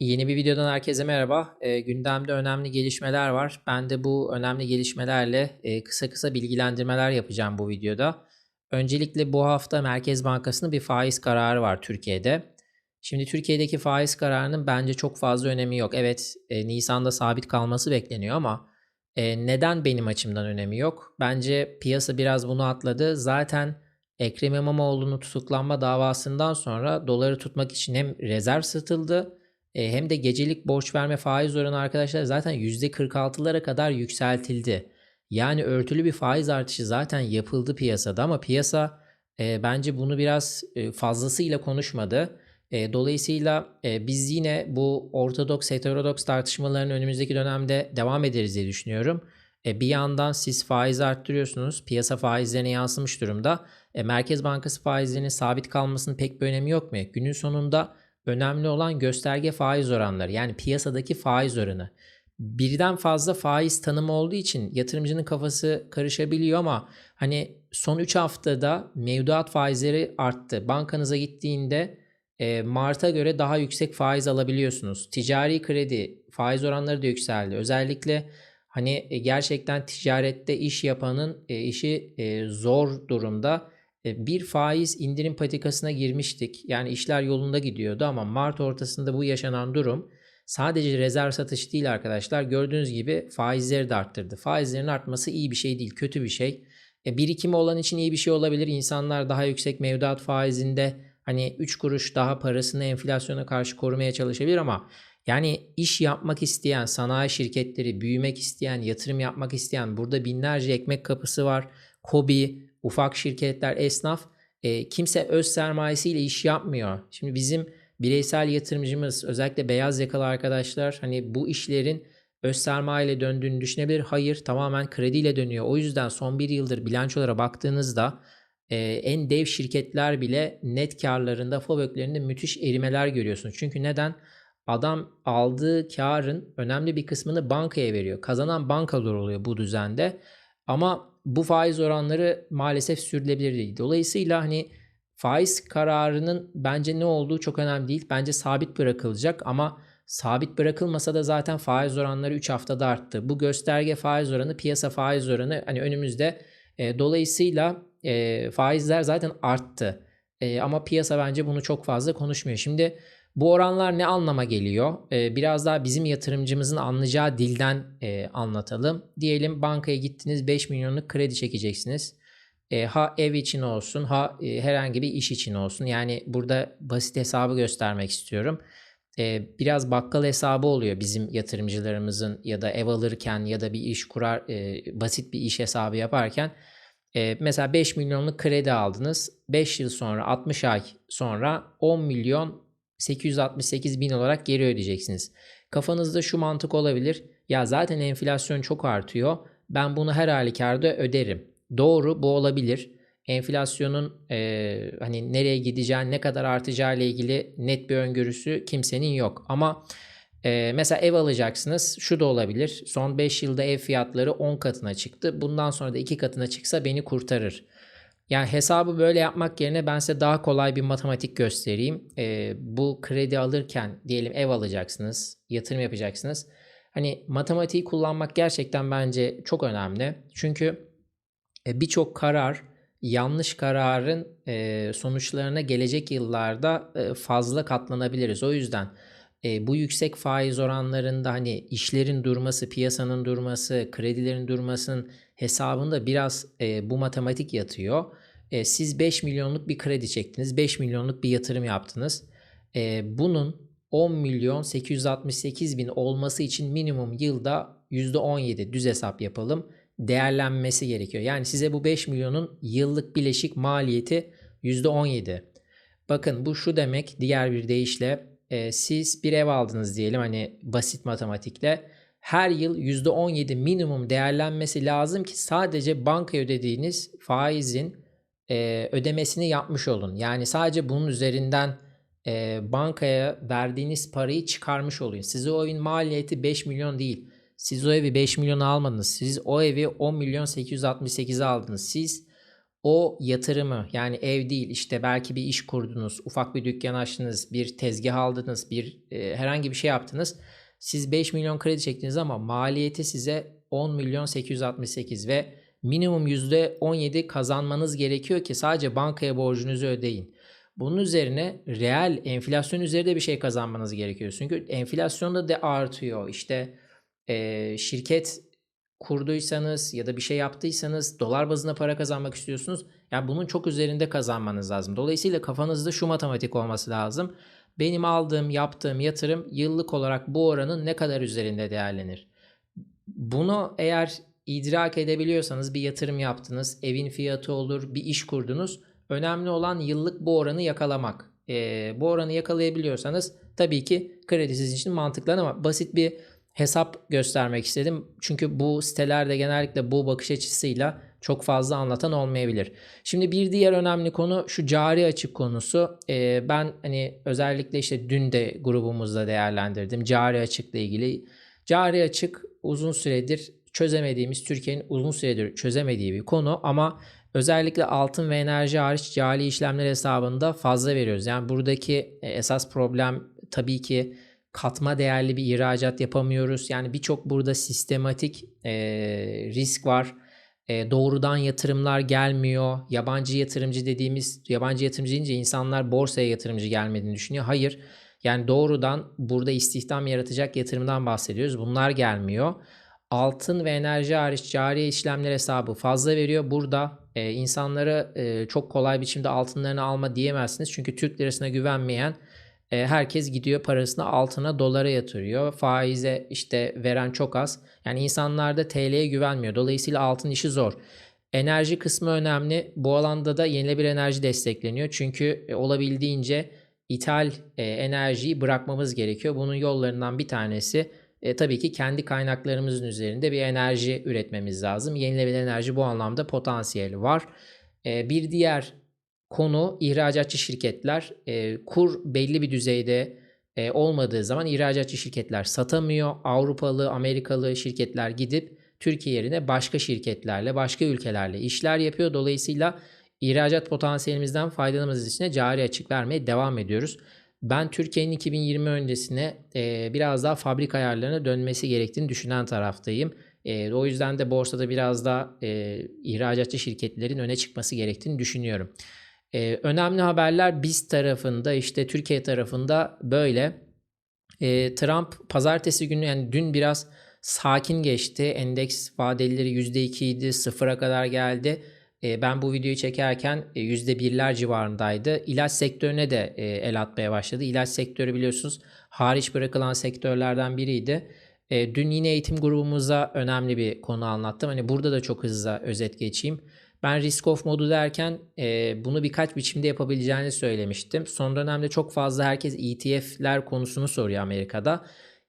Yeni bir videodan herkese merhaba. Eee, gündemde önemli gelişmeler var. Ben de bu önemli gelişmelerle eee, kısa kısa bilgilendirmeler yapacağım bu videoda. Öncelikle bu hafta Merkez Bankası'nın bir faiz kararı var Türkiye'de. Şimdi Türkiye'deki faiz kararının bence çok fazla önemi yok. Evet, eee, Nisan'da sabit kalması bekleniyor ama eee, neden benim açımdan önemi yok? Bence piyasa biraz bunu atladı. Zaten Ekrem İmamoğlu'nun tutuklanma davasından sonra doları tutmak için hem rezerv satıldı e, hem de gecelik borç verme faiz oranı arkadaşlar zaten %46'lara kadar yükseltildi. Yani örtülü bir faiz artışı zaten yapıldı piyasada ama piyasa e, bence bunu biraz e, fazlasıyla konuşmadı. E, dolayısıyla e, biz yine bu ortodoks heterodoks tartışmaların önümüzdeki dönemde devam ederiz diye düşünüyorum. E, bir yandan siz faiz arttırıyorsunuz. Piyasa faizlerine yansımış durumda. E, Merkez Bankası faizlerinin sabit kalmasının pek bir önemi yok mu? Günün sonunda önemli olan gösterge faiz oranları yani piyasadaki faiz oranı. Birden fazla faiz tanımı olduğu için yatırımcının kafası karışabiliyor ama hani son 3 haftada mevduat faizleri arttı. Bankanıza gittiğinde e, Mart'a göre daha yüksek faiz alabiliyorsunuz. Ticari kredi faiz oranları da yükseldi. Özellikle hani e, gerçekten ticarette iş yapanın e, işi zor durumda bir faiz indirim patikasına girmiştik. Yani işler yolunda gidiyordu ama Mart ortasında bu yaşanan durum sadece rezerv satış değil arkadaşlar. Gördüğünüz gibi faizleri de arttırdı. Faizlerin artması iyi bir şey değil, kötü bir şey. E, birikimi olan için iyi bir şey olabilir. İnsanlar daha yüksek mevduat faizinde hani 3 kuruş daha parasını enflasyona karşı korumaya çalışabilir ama yani iş yapmak isteyen sanayi şirketleri, büyümek isteyen, yatırım yapmak isteyen burada binlerce ekmek kapısı var. Kobi, ufak şirketler, esnaf e, kimse öz sermayesiyle iş yapmıyor. Şimdi bizim bireysel yatırımcımız özellikle beyaz yakalı arkadaşlar hani bu işlerin öz sermaye ile döndüğünü düşünebilir. Hayır tamamen krediyle dönüyor. O yüzden son bir yıldır bilançolara baktığınızda e, en dev şirketler bile net karlarında, FOBÖK'lerinde müthiş erimeler görüyorsunuz. Çünkü neden? Adam aldığı karın önemli bir kısmını bankaya veriyor. Kazanan bankalar oluyor bu düzende. Ama bu faiz oranları maalesef sürdürülebilir değil. Dolayısıyla hani faiz kararının bence ne olduğu çok önemli değil. Bence sabit bırakılacak ama sabit bırakılmasa da zaten faiz oranları 3 haftada arttı. Bu gösterge faiz oranı, piyasa faiz oranı hani önümüzde. E, dolayısıyla e, faizler zaten arttı. E, ama piyasa bence bunu çok fazla konuşmuyor. Şimdi bu oranlar ne anlama geliyor? Ee, biraz daha bizim yatırımcımızın anlayacağı dilden e, anlatalım. Diyelim bankaya gittiniz 5 milyonluk kredi çekeceksiniz. E, ha ev için olsun ha e, herhangi bir iş için olsun. Yani burada basit hesabı göstermek istiyorum. Biraz bakkal hesabı oluyor bizim yatırımcılarımızın ya da ev alırken ya da bir iş kurar basit bir iş hesabı yaparken. Mesela 5 milyonluk kredi aldınız. 5 yıl sonra 60 ay sonra 10 milyon 868 bin olarak geri ödeyeceksiniz. Kafanızda şu mantık olabilir. Ya zaten enflasyon çok artıyor. Ben bunu her halükarda öderim. Doğru bu olabilir. Enflasyonun e, hani nereye gideceği, ne kadar artacağı ile ilgili net bir öngörüsü kimsenin yok. Ama e, mesela ev alacaksınız. Şu da olabilir. Son 5 yılda ev fiyatları 10 katına çıktı. Bundan sonra da 2 katına çıksa beni kurtarır. Yani hesabı böyle yapmak yerine ben size daha kolay bir matematik göstereyim. Ee, bu kredi alırken diyelim ev alacaksınız, yatırım yapacaksınız. Hani matematiği kullanmak gerçekten bence çok önemli. Çünkü e, birçok karar yanlış kararın e, sonuçlarına gelecek yıllarda e, fazla katlanabiliriz. O yüzden e, bu yüksek faiz oranlarında hani işlerin durması, piyasanın durması, kredilerin durmasının hesabında biraz e, bu matematik yatıyor. E, siz 5 milyonluk bir kredi çektiniz, 5 milyonluk bir yatırım yaptınız. E, bunun 10 milyon 868 bin olması için minimum yılda %17 düz hesap yapalım değerlenmesi gerekiyor. Yani size bu 5 milyonun yıllık bileşik maliyeti %17. Bakın bu şu demek diğer bir deyişle e, siz bir ev aldınız diyelim hani basit matematikle her yıl %17 minimum değerlenmesi lazım ki sadece banka ödediğiniz faizin e, ödemesini yapmış olun. Yani sadece bunun üzerinden e, bankaya verdiğiniz parayı çıkarmış olun. Size o evin maliyeti 5 milyon değil. Siz o evi 5 milyon almadınız. Siz o evi 10 milyon 868'e aldınız. Siz o yatırımı yani ev değil işte belki bir iş kurdunuz, ufak bir dükkan açtınız, bir tezgah aldınız, bir e, herhangi bir şey yaptınız. Siz 5 milyon kredi çektiniz ama maliyeti size 10 milyon 868 ve minimum %17 kazanmanız gerekiyor ki sadece bankaya borcunuzu ödeyin. Bunun üzerine reel enflasyon üzerinde bir şey kazanmanız gerekiyor. Çünkü enflasyonda da artıyor. İşte e, şirket kurduysanız ya da bir şey yaptıysanız dolar bazında para kazanmak istiyorsunuz. Yani bunun çok üzerinde kazanmanız lazım. Dolayısıyla kafanızda şu matematik olması lazım. Benim aldığım, yaptığım yatırım yıllık olarak bu oranın ne kadar üzerinde değerlenir? Bunu eğer idrak edebiliyorsanız bir yatırım yaptınız, evin fiyatı olur, bir iş kurdunuz. Önemli olan yıllık bu oranı yakalamak. Ee, bu oranı yakalayabiliyorsanız tabii ki kredi sizin için mantıklı ama basit bir hesap göstermek istedim. Çünkü bu sitelerde genellikle bu bakış açısıyla çok fazla anlatan olmayabilir. Şimdi bir diğer önemli konu şu cari açık konusu. Ee, ben hani özellikle işte dün de grubumuzda değerlendirdim. Cari açıkla ilgili. Cari açık uzun süredir çözemediğimiz, Türkiye'nin uzun süredir çözemediği bir konu ama özellikle altın ve enerji hariç cari işlemler hesabında fazla veriyoruz. Yani buradaki e, esas problem tabii ki katma değerli bir ihracat yapamıyoruz. Yani birçok burada sistematik e, risk var. E, doğrudan yatırımlar gelmiyor. Yabancı yatırımcı dediğimiz, yabancı yatırımcı deyince insanlar borsaya yatırımcı gelmediğini düşünüyor. Hayır. Yani doğrudan burada istihdam yaratacak yatırımdan bahsediyoruz. Bunlar gelmiyor. Altın ve enerji hariç cari işlemler hesabı fazla veriyor. Burada e, insanlara e, çok kolay biçimde altınlarını alma diyemezsiniz. Çünkü Türk lirasına güvenmeyen e, herkes gidiyor parasını altına dolara yatırıyor. Faize işte veren çok az. Yani insanlar da TL'ye güvenmiyor. Dolayısıyla altın işi zor. Enerji kısmı önemli. Bu alanda da yenilebilir enerji destekleniyor. Çünkü e, olabildiğince ithal e, enerjiyi bırakmamız gerekiyor. Bunun yollarından bir tanesi e, tabii ki kendi kaynaklarımızın üzerinde bir enerji üretmemiz lazım. Yenilenebilir enerji bu anlamda potansiyeli var. E, bir diğer konu ihracatçı şirketler. E, kur belli bir düzeyde e, olmadığı zaman ihracatçı şirketler satamıyor. Avrupalı, Amerikalı şirketler gidip Türkiye yerine başka şirketlerle, başka ülkelerle işler yapıyor. Dolayısıyla ihracat potansiyelimizden faydalanmamız için de cari açık vermeye devam ediyoruz. Ben Türkiye'nin 2020 öncesine e, biraz daha fabrika ayarlarına dönmesi gerektiğini düşünen taraftayım. E, o yüzden de borsada biraz daha e, ihracatçı şirketlerin öne çıkması gerektiğini düşünüyorum. E, önemli haberler biz tarafında işte Türkiye tarafında böyle. E, Trump pazartesi günü yani dün biraz sakin geçti. Endeks vadeleri %2 idi sıfıra kadar geldi. E, ben bu videoyu çekerken e, %1'ler civarındaydı. İlaç sektörüne de e, el atmaya başladı. İlaç sektörü biliyorsunuz hariç bırakılan sektörlerden biriydi. E, dün yine eğitim grubumuza önemli bir konu anlattım. Hani burada da çok hızlı özet geçeyim. Ben risk off modu derken e, bunu birkaç biçimde yapabileceğini söylemiştim. Son dönemde çok fazla herkes ETF'ler konusunu soruyor Amerika'da.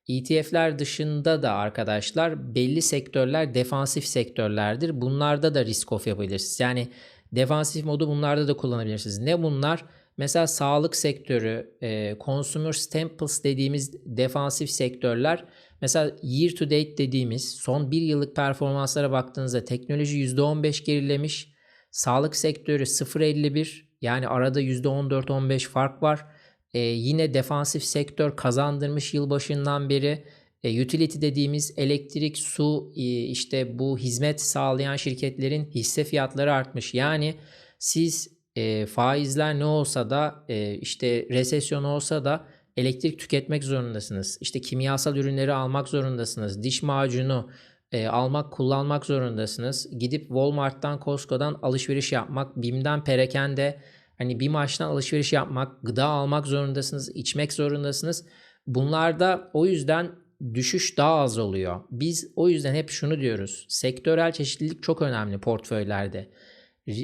ETF'ler dışında da arkadaşlar belli sektörler defansif sektörlerdir. Bunlarda da risk off yapabilirsiniz. Yani defansif modu bunlarda da kullanabilirsiniz. Ne bunlar? Mesela sağlık sektörü, e, consumer staples dediğimiz defansif sektörler Mesela year to date dediğimiz son bir yıllık performanslara baktığınızda teknoloji %15 gerilemiş. Sağlık sektörü 0.51 yani arada %14-15 fark var. Ee, yine defansif sektör kazandırmış yılbaşından beri. E, utility dediğimiz elektrik, su e, işte bu hizmet sağlayan şirketlerin hisse fiyatları artmış. Yani siz e, faizler ne olsa da e, işte resesyon olsa da elektrik tüketmek zorundasınız. İşte kimyasal ürünleri almak zorundasınız. Diş macunu e, almak, kullanmak zorundasınız. Gidip Walmart'tan, Costco'dan alışveriş yapmak, BİM'den, Perakende hani bir maçtan alışveriş yapmak, gıda almak zorundasınız, içmek zorundasınız. Bunlarda o yüzden düşüş daha az oluyor. Biz o yüzden hep şunu diyoruz. Sektörel çeşitlilik çok önemli portföylerde.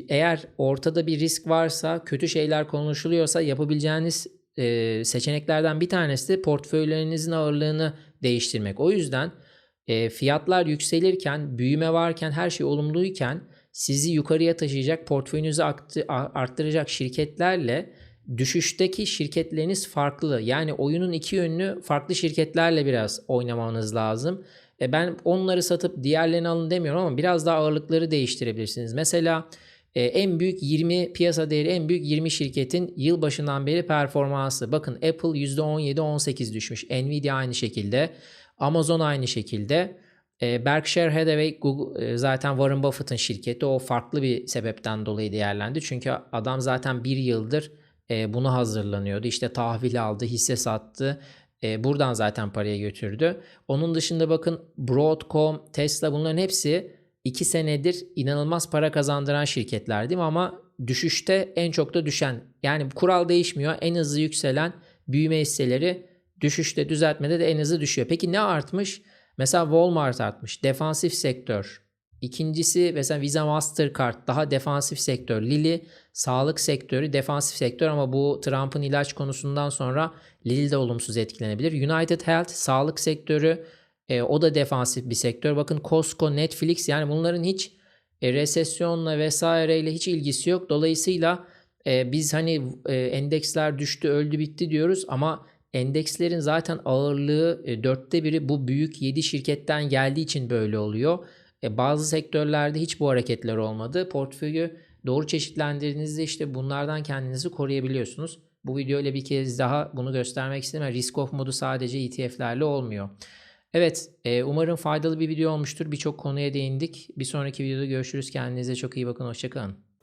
Eğer ortada bir risk varsa, kötü şeyler konuşuluyorsa yapabileceğiniz e, seçeneklerden bir tanesi de portföylerinizin ağırlığını değiştirmek. O yüzden e, fiyatlar yükselirken, büyüme varken, her şey olumluyken sizi yukarıya taşıyacak, portföyünüzü arttıracak şirketlerle düşüşteki şirketleriniz farklı. Yani oyunun iki yönlü farklı şirketlerle biraz oynamanız lazım. E ben onları satıp diğerlerini alın demiyorum ama biraz daha ağırlıkları değiştirebilirsiniz. Mesela e, en büyük 20 piyasa değeri en büyük 20 şirketin yılbaşından beri performansı. Bakın Apple %17-18 düşmüş. Nvidia aynı şekilde. Amazon aynı şekilde. E, Berkshire Hathaway Google, e, zaten Warren Buffett'ın şirketi. O farklı bir sebepten dolayı değerlendi. Çünkü adam zaten bir yıldır e, bunu hazırlanıyordu. İşte tahvil aldı, hisse sattı. E, buradan zaten paraya götürdü. Onun dışında bakın Broadcom, Tesla bunların hepsi 2 senedir inanılmaz para kazandıran şirketler değil mi? Ama düşüşte en çok da düşen. Yani kural değişmiyor. En hızlı yükselen büyüme hisseleri düşüşte düzeltmede de en hızlı düşüyor. Peki ne artmış? Mesela Walmart artmış. Defansif sektör. İkincisi mesela Visa Mastercard daha defansif sektör. Lilly sağlık sektörü defansif sektör ama bu Trump'ın ilaç konusundan sonra Lilly de olumsuz etkilenebilir. United Health sağlık sektörü e, o da defansif bir sektör. Bakın Costco, Netflix yani bunların hiç e, resesyonla vesaireyle hiç ilgisi yok. Dolayısıyla e, biz hani e, endeksler düştü, öldü, bitti diyoruz ama endekslerin zaten ağırlığı e, dörtte biri bu büyük 7 şirketten geldiği için böyle oluyor. E, bazı sektörlerde hiç bu hareketler olmadı. Portföyü doğru çeşitlendirdiğinizde işte bunlardan kendinizi koruyabiliyorsunuz. Bu video ile bir kez daha bunu göstermek istedim. Risk off modu sadece ETF'lerle olmuyor. Evet, e, umarım faydalı bir video olmuştur. Birçok konuya değindik. Bir sonraki videoda görüşürüz. Kendinize çok iyi bakın. Hoşçakalın.